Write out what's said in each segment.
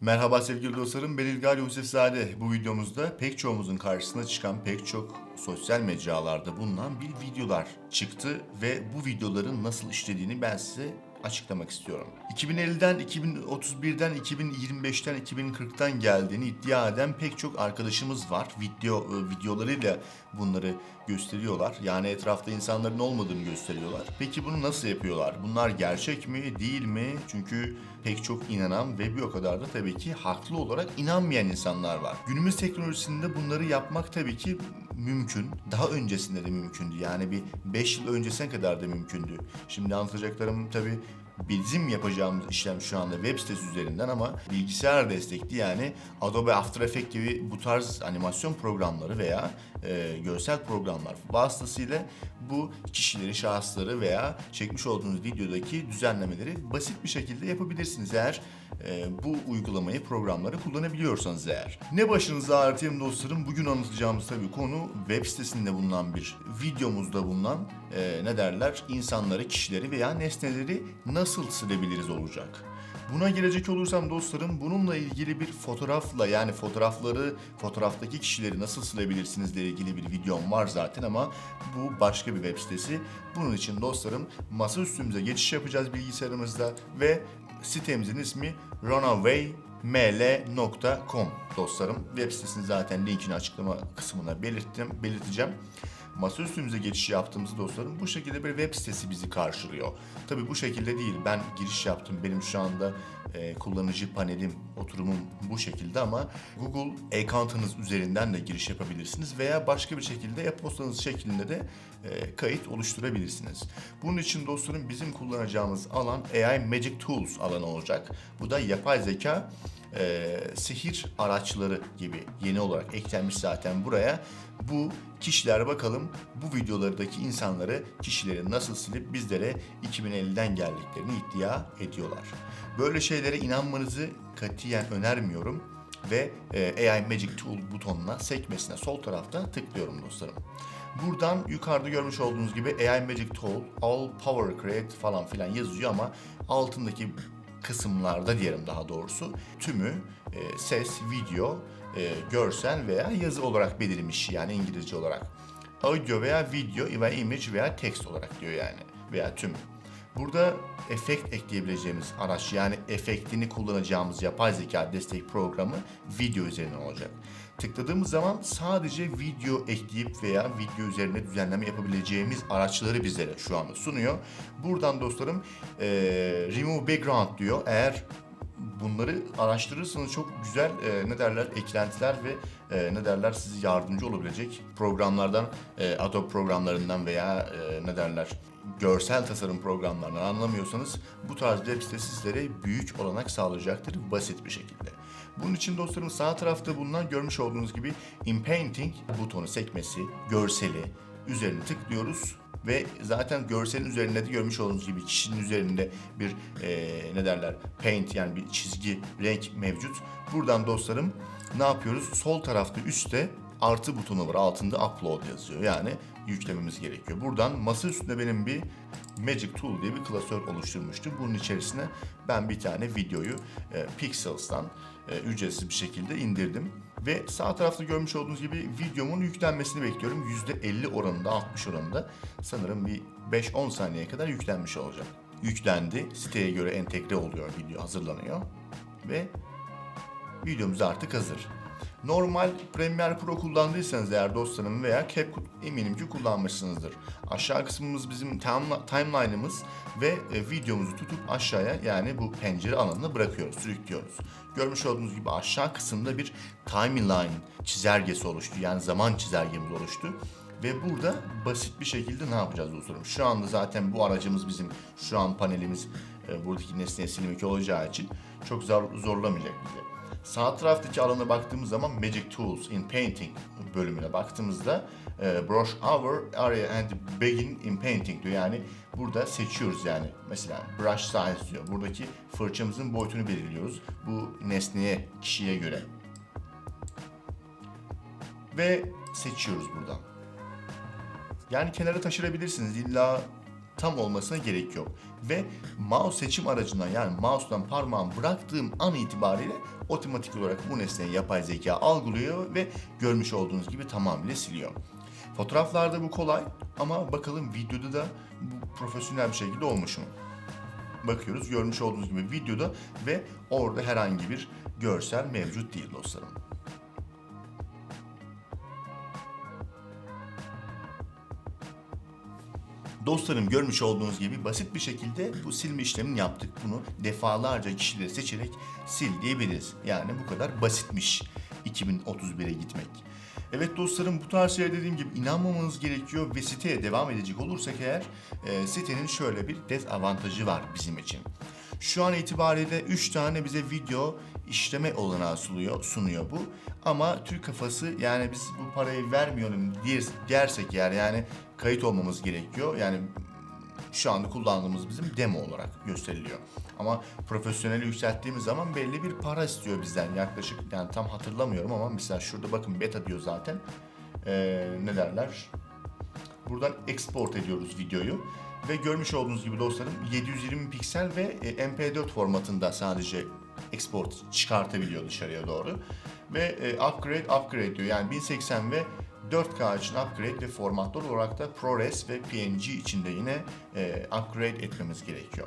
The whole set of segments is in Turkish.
Merhaba sevgili dostlarım, ben İlgal Yusufzade. Bu videomuzda pek çoğumuzun karşısına çıkan pek çok sosyal mecralarda bulunan bir videolar çıktı ve bu videoların nasıl işlediğini ben size açıklamak istiyorum. 2050'den, 2031'den, 2025'ten, 2040'tan geldiğini iddia eden pek çok arkadaşımız var. Video e, videolarıyla bunları gösteriyorlar. Yani etrafta insanların olmadığını gösteriyorlar. Peki bunu nasıl yapıyorlar? Bunlar gerçek mi, değil mi? Çünkü pek çok inanan ve bir o kadar da tabii ki haklı olarak inanmayan insanlar var. Günümüz teknolojisinde bunları yapmak tabii ki mümkün. Daha öncesinde de mümkündü. Yani bir 5 yıl öncesine kadar da mümkündü. Şimdi anlatacaklarım tabii bizim yapacağımız işlem şu anda web sitesi üzerinden ama bilgisayar destekli yani Adobe After Effects gibi bu tarz animasyon programları veya e, görsel programlar vasıtasıyla bu kişileri, şahısları veya çekmiş olduğunuz videodaki düzenlemeleri basit bir şekilde yapabilirsiniz eğer e, bu uygulamayı, programları kullanabiliyorsanız eğer. Ne başınıza ağrıtayım dostlarım? Bugün anlatacağımız tabii konu web sitesinde bulunan bir videomuzda bulunan e, ne derler insanları, kişileri veya nesneleri nasıl silebiliriz olacak. Buna gelecek olursam dostlarım bununla ilgili bir fotoğrafla yani fotoğrafları, fotoğraftaki kişileri nasıl silebilirsiniz ile ilgili bir videom var zaten ama bu başka bir web sitesi. Bunun için dostlarım masa üstümüze geçiş yapacağız bilgisayarımızda ve sitemizin ismi runaway.ml.com dostlarım. Web sitesini zaten linkini açıklama kısmına belirttim, belirteceğim. Masa üstümüze geçiş yaptığımızda dostlarım bu şekilde bir web sitesi bizi karşılıyor. Tabii bu şekilde değil. Ben giriş yaptım. Benim şu anda e, kullanıcı panelim, oturumum bu şekilde ama Google account'ınız üzerinden de giriş yapabilirsiniz veya başka bir şekilde e-postanız şeklinde de e, kayıt oluşturabilirsiniz. Bunun için dostlarım bizim kullanacağımız alan AI Magic Tools alanı olacak. Bu da yapay zeka e, sihir araçları gibi yeni olarak eklenmiş zaten buraya. Bu kişiler bakalım bu videolardaki insanları kişileri nasıl silip bizlere 2050'den geldiklerini iddia ediyorlar. Böyle şeylere inanmanızı katiyen önermiyorum ve e, AI Magic Tool butonuna sekmesine sol tarafta tıklıyorum dostlarım. Buradan yukarıda görmüş olduğunuz gibi AI Magic Tool, All Power Create falan filan yazıyor ama altındaki kısımlarda diyelim daha doğrusu tümü e, ses, video, e, görsel veya yazı olarak belirmiş yani İngilizce olarak. Audio veya video veya image veya text olarak diyor yani veya tüm. Burada efekt ekleyebileceğimiz araç yani efektini kullanacağımız yapay zeka destek programı video üzerine olacak. Tıkladığımız zaman sadece video ekleyip veya video üzerine düzenleme yapabileceğimiz araçları bizlere şu anda sunuyor. Buradan dostlarım eee, remove background diyor. Eğer bunları araştırırsanız çok güzel e, ne derler eklentiler ve e, ne derler size yardımcı olabilecek programlardan e, Adobe programlarından veya e, ne derler görsel tasarım programlarından anlamıyorsanız bu tarz web sitesi sizlere büyük olanak sağlayacaktır basit bir şekilde. Bunun için dostlarım sağ tarafta bulunan görmüş olduğunuz gibi In Painting butonu sekmesi, görseli üzerine tıklıyoruz ve zaten görselin üzerinde de görmüş olduğunuz gibi kişinin üzerinde bir eee, ne derler paint yani bir çizgi renk mevcut. Buradan dostlarım ne yapıyoruz? Sol tarafta üstte artı butonu var. Altında upload yazıyor. Yani yüklememiz gerekiyor. Buradan masa üstünde benim bir Magic Tool diye bir klasör oluşturmuştum. Bunun içerisine ben bir tane videoyu e, Pixels'tan e, ücretsiz bir şekilde indirdim. Ve sağ tarafta görmüş olduğunuz gibi videomun yüklenmesini bekliyorum. %50 oranında, 60 oranında sanırım bir 5-10 saniyeye kadar yüklenmiş olacak. Yüklendi. Siteye göre entegre oluyor video, hazırlanıyor. Ve videomuz artık hazır. Normal Premiere Pro kullandıysanız eğer dostlarım veya CapCut eminim ki kullanmışsınızdır. Aşağı kısmımız bizim time- timeline'ımız ve e, videomuzu tutup aşağıya yani bu pencere alanına bırakıyoruz, sürüklüyoruz. Görmüş olduğunuz gibi aşağı kısımda bir timeline çizelgesi oluştu. Yani zaman çizelgemiz oluştu. Ve burada basit bir şekilde ne yapacağız dostlarım? Şu anda zaten bu aracımız bizim şu an panelimiz e, buradaki nesneye silmek olacağı için çok zor, zorlamayacak bizi. Sağ taraftaki alana baktığımız zaman Magic Tools in Painting bölümüne baktığımızda e, Brush Over Area and Begin in Painting diyor. Yani burada seçiyoruz yani. Mesela Brush Size diyor. Buradaki fırçamızın boyutunu belirliyoruz. Bu nesneye, kişiye göre. Ve seçiyoruz buradan. Yani kenara taşırabilirsiniz. İlla tam olmasına gerek yok. Ve mouse seçim aracından yani mouse'dan parmağımı bıraktığım an itibariyle otomatik olarak bu nesneyi yapay zeka algılıyor ve görmüş olduğunuz gibi tamamıyla siliyor. Fotoğraflarda bu kolay ama bakalım videoda da bu profesyonel bir şekilde olmuş mu? Bakıyoruz görmüş olduğunuz gibi videoda ve orada herhangi bir görsel mevcut değil dostlarım. Dostlarım görmüş olduğunuz gibi basit bir şekilde bu silme işlemini yaptık. Bunu defalarca kişileri seçerek sil diyebiliriz. Yani bu kadar basitmiş 2031'e gitmek. Evet dostlarım bu tarz şeyler dediğim gibi inanmamanız gerekiyor ve siteye devam edecek olursak eğer e, sitenin şöyle bir dezavantajı var bizim için. Şu an itibariyle 3 tane bize video işleme olanağı sunuyor, sunuyor bu. Ama Türk kafası yani biz bu parayı vermiyorum diye- dersek eğer yani kayıt olmamız gerekiyor. Yani şu anda kullandığımız bizim demo olarak gösteriliyor. Ama profesyoneli yükselttiğimiz zaman belli bir para istiyor bizden yaklaşık yani tam hatırlamıyorum ama mesela şurada bakın beta diyor zaten. Ee, ne derler? Buradan export ediyoruz videoyu. Ve görmüş olduğunuz gibi dostlarım 720 piksel ve e, MP4 formatında sadece export çıkartabiliyor dışarıya doğru. Ve e, upgrade upgrade diyor. Yani 1080 ve 4K için upgrade ve formatlar olarak da ProRes ve PNG için de yine e, upgrade etmemiz gerekiyor.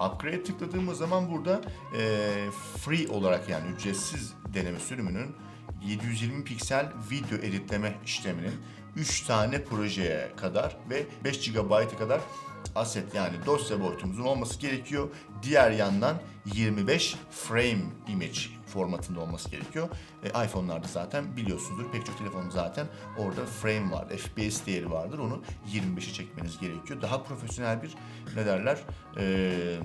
Upgrade tıkladığımız zaman burada e, free olarak yani ücretsiz deneme sürümünün 720 piksel video editleme işleminin 3 tane projeye kadar ve 5 GB'a kadar asset yani dosya boyutumuzun olması gerekiyor. Diğer yandan 25 frame image formatında olması gerekiyor. E, iPhone'larda zaten biliyorsunuzdur pek çok telefonun zaten orada frame var, FPS değeri vardır. Onu 25'e çekmeniz gerekiyor. Daha profesyonel bir ne derler e,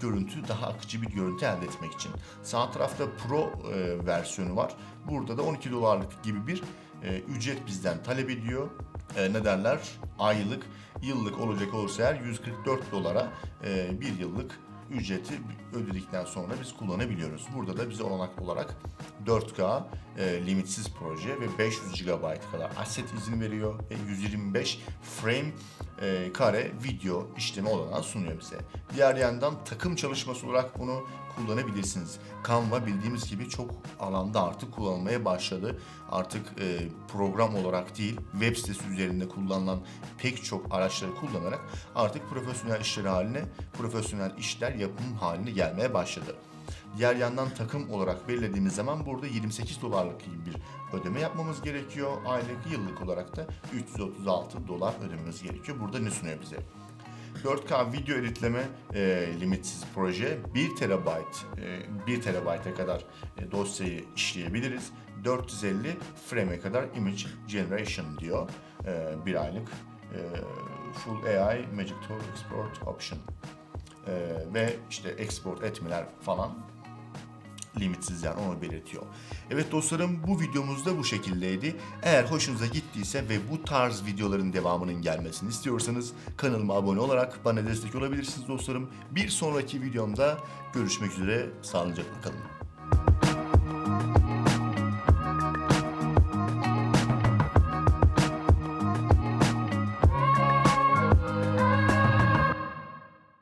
görüntü, daha akıcı bir görüntü elde etmek için. Sağ tarafta Pro e, versiyonu var. Burada da 12 dolarlık gibi bir e, ücret bizden talep ediyor. E, ne derler? Aylık, yıllık olacak olursa eğer 144 dolara e, bir yıllık ücreti ödedikten sonra biz kullanabiliyoruz. Burada da bize olanak olarak 4K e, limitsiz proje ve 500 GB kadar asset izin veriyor ve 125 frame e, kare video işlemi olanağı sunuyor bize. Diğer yandan takım çalışması olarak bunu kullanabilirsiniz. Canva bildiğimiz gibi çok alanda artık kullanılmaya başladı. Artık e, program olarak değil, web sitesi üzerinde kullanılan pek çok araçları kullanarak artık profesyonel işler haline, profesyonel işler yapım haline gelmeye başladı. Diğer yandan takım olarak belirlediğimiz zaman burada 28 dolarlık bir ödeme yapmamız gerekiyor. Aylık, yıllık olarak da 336 dolar ödememiz gerekiyor. Burada ne sunuyor bize? 4K video editleme e, limitsiz proje 1 terabayt e, 1 terabayta kadar e, dosyayı işleyebiliriz. 450 frame'e kadar image generation diyor. E, bir aylık e, full AI Magic Tool Export Option. E, ve işte export etmeler falan limitsiz yani onu belirtiyor. Evet dostlarım bu videomuz da bu şekildeydi. Eğer hoşunuza gittiyse ve bu tarz videoların devamının gelmesini istiyorsanız kanalıma abone olarak bana destek olabilirsiniz dostlarım. Bir sonraki videomda görüşmek üzere. Sağlıcakla kalın.